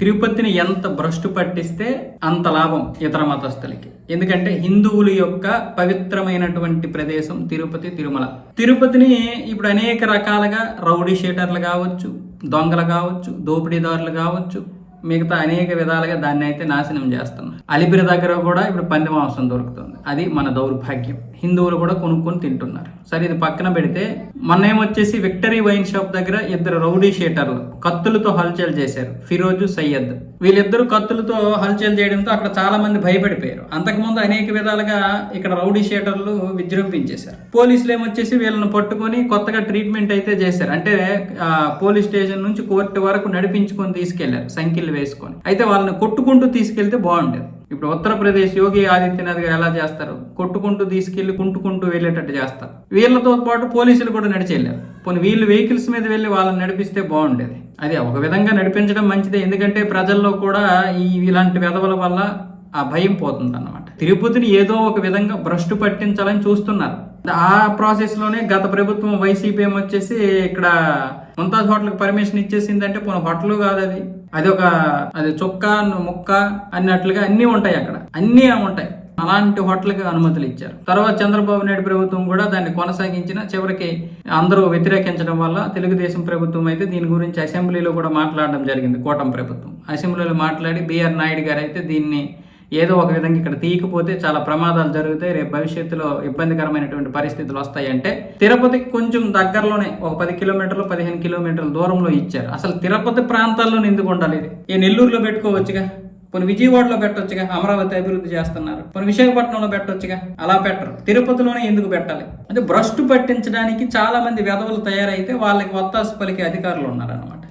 తిరుపతిని ఎంత భ్రష్టు పట్టిస్తే అంత లాభం ఇతర మతస్థులకి. ఎందుకంటే హిందువుల యొక్క పవిత్రమైనటువంటి ప్రదేశం తిరుపతి తిరుమల. తిరుపతిని ఇప్పుడు అనేక రకాలుగా రౌడీ షేటర్లు కావచ్చు దొంగలు కావచ్చు దోపిడీదారులు కావచ్చు మిగతా అనేక విధాలుగా దాన్ని అయితే నాశనం చేస్తున్నారు అలిపిరి దగ్గర కూడా ఇప్పుడు పంది మాంసం దొరుకుతుంది. అది మన దౌర్భాగ్యం. హిందువులు కూడా కొనుక్కొని తింటున్నారు. సరే ఇది పక్కన పెడితే మొన్న ఏమొచ్చేసి విక్టరీ వైన్ షాప్ దగ్గర ఇద్దరు రౌడీ షీటర్లు కత్తులతో హల్చల్ చేశారు. ఫిరోజు సయ్యద్. వీళ్ళిద్దరు కత్తులతో హల్చల్ చేయడంతో అక్కడ చాలా మంది భయపడిపోయారు. అంతకుముందు అనేక విధాలుగా ఇక్కడ రౌడీ షీటర్లు విజృంభించేశారు. పోలీసులు ఏమొచ్చేసి వీళ్ళని పట్టుకొని కొత్తగా ట్రీట్మెంట్ అయితే చేశారు. అంటే పోలీస్ స్టేషన్ నుంచి కోర్టు వరకు నడిపించుకొని తీసుకెళ్ళారు. సంఖ్యలు వేసుకొని. అయితే వాళ్ళని కొట్టుకుంటూ తీసుకెళ్తే బాగుండేది. ఇప్పుడు ఉత్తరప్రదేశ్ యోగి ఆదిత్యనాథ్ గారు ఎలా చేస్తారు? కొట్టుకుంటూ తీసుకెళ్ళి కుంటుకుంటూ వెళ్ళేటట్టు చేస్తారు. వీళ్ళతో పాటు పోలీసులు కూడా నడిచి కొన్ని పోనీ వీళ్ళు వెహికల్స్ మీద వెళ్ళి వాళ్ళని నడిపిస్తే బాగుండేది. అది ఒక విధంగా నడిపించడం మంచిదే. ఎందుకంటే ప్రజల్లో కూడా ఈ ఇలాంటి వెధవల వల్ల ఆ భయం పోతుంది అన్నమాట తిరుపతిని ఏదో ఒక విధంగా భ్రష్టు పట్టించాలని చూస్తున్నారు. ఆ ప్రాసెస్లోనే గత ప్రభుత్వం వైసీపీ వచ్చేసి ఇక్కడ ముంతాజ్ హోటల్కి పర్మిషన్ ఇచ్చేసిందంటే పోనీ హోటల్ కాదు అది. అది ఒక అది చొక్క ముక్క అన్నట్లుగా అన్నీ ఉంటాయి అక్కడ. అన్నీ ఉంటాయి. అలాంటి హోటల్కి అనుమతులు ఇచ్చారు. తర్వాత చంద్రబాబు నాయుడు ప్రభుత్వం కూడా దాన్ని కొనసాగించిన చివరికి అందరూ వ్యతిరేకించడం వల్ల తెలుగుదేశం ప్రభుత్వం అయితే దీని గురించి అసెంబ్లీలో కూడా మాట్లాడడం జరిగింది కూటమి ప్రభుత్వం. అసెంబ్లీలో మాట్లాడి బిఆర్ నాయుడు గారు అయితే దీన్ని ఏదో ఒక విధంగా ఇక్కడ తీయకపోతే చాలా ప్రమాదాలు జరుగుతాయి. రేపు భవిష్యత్తులో ఇబ్బందికరమైనటువంటి పరిస్థితులు వస్తాయంటే తిరుపతికి కొంచెం దగ్గరలోనే ఒక పది కిలోమీటర్లు పదిహేను కిలోమీటర్ల దూరంలో ఇచ్చారు. అసలు తిరుపతి ప్రాంతాల్లో ఎందుకు ఉండాలి ఇది. ఈ నెల్లూరులో పెట్టుకోవచ్చుగా? కొన్ని విజయవాడలో పెట్టొచ్చుగా? అమరావతి అభివృద్ధి చేస్తున్నారు. కొన్ని విశాఖపట్నంలో పెట్టొచ్చుగా? అలా పెట్టరు. తిరుపతిలోనే ఎందుకు పెట్టాలి? అంటే భ్రష్టు పట్టించడానికి చాలా మంది వెధవులు తయారైతే వాళ్ళకి వత్తాసు పలికే అధికారులు ఉన్నారన్నమాట.